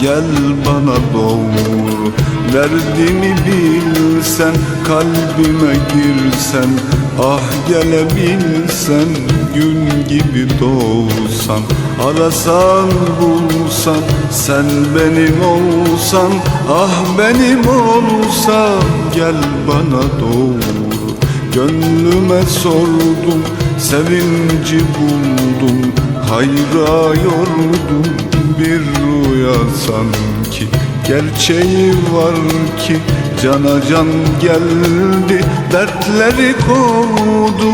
Gel bana doğru. Derdimi bilsen Kalbime girsen Ah gelebilsen Gün gibi doğsan. Arasan bulsan Sen benim olsan Ah benim olsan. Gel bana doğru. Gönlüme sordum Sevinci buldum Hayra yordum Bir rüya sanki. Gerçeği var ki Cana can geldi Dertleri kovdu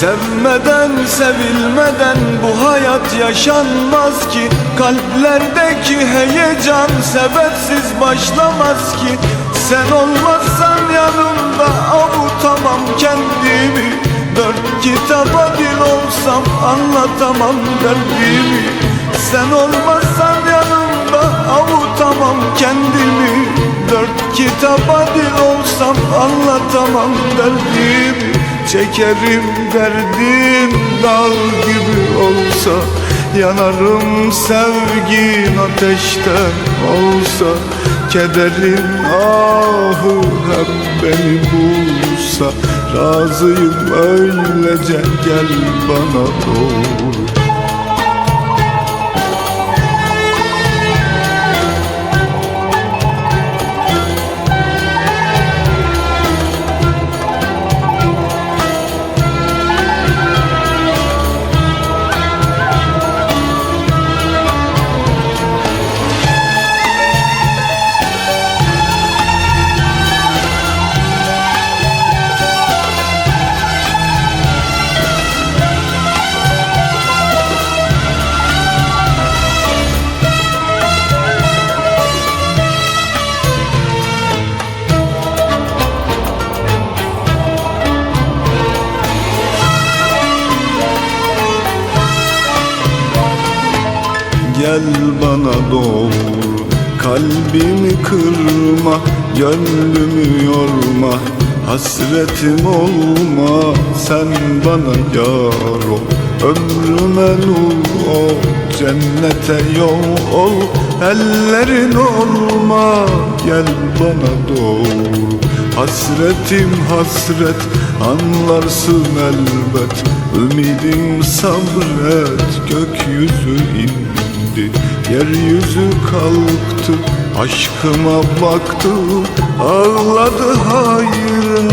Sevmeden sevilmeden bu hayat yaşanmaz ki. Kalplerdeki heyecan sebepsiz başlamaz ki Sen olmazsan yanımda avutamam kendimi. Dört kitaba dil olsam anlatamam derdimi. Sen olmazsan yanımda avutamam kendimi. Dört kitaba dil olsam anlatamam derdimi. Çekerim derdim dağ gibi olsa Yanarım sevgin ateşten olsa Kederin ahı hep beni bulsa Razıyım. Öylece gel bana doğru Gel bana doğru. Kalbimi kırma Gönlümü yorma. Hasretim olma Sen bana yar ol. Ömrüme nur ol Cennete yol ol. Ellerin olma Gel bana doğru. Hasretim hasret Anlarsın elbet. Ümidim sabret Gökyüzü indi Yeryüzü kalktı Aşkıma baktı Ağladı hayret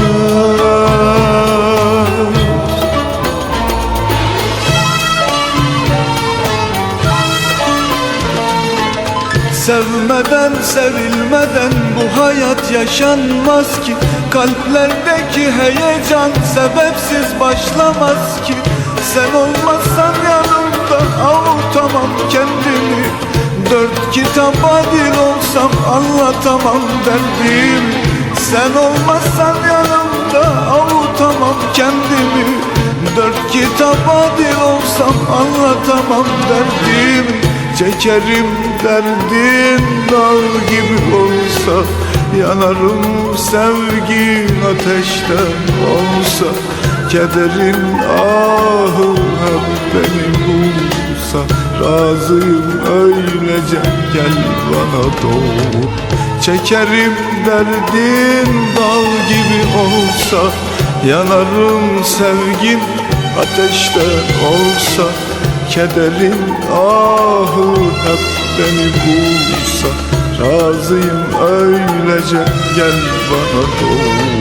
Sevmeden sevilmeden bu hayat yaşanmaz ki. Kalplerdeki heyecan sebepsiz başlamaz ki Sen olmazsan yanımda avutamam kendimi. Dört kitaba dil olsam anlatamam derdimi Sen olmazsan yanımda avutamam kendimi. Dört kitaba dil olsam anlatamam derdimi Çekerim derdin dağ gibi olsa Yanarım sevgin ateşten olsa Kederin ahı hep beni bulsa. Razıyım öylece gel bana doğru. Çekerim derdin dağ gibi olsa. Yanarım sevgin ateşten olsa. Kederin ahı hep beni bulsa. Razıyım öylece gel bana doğru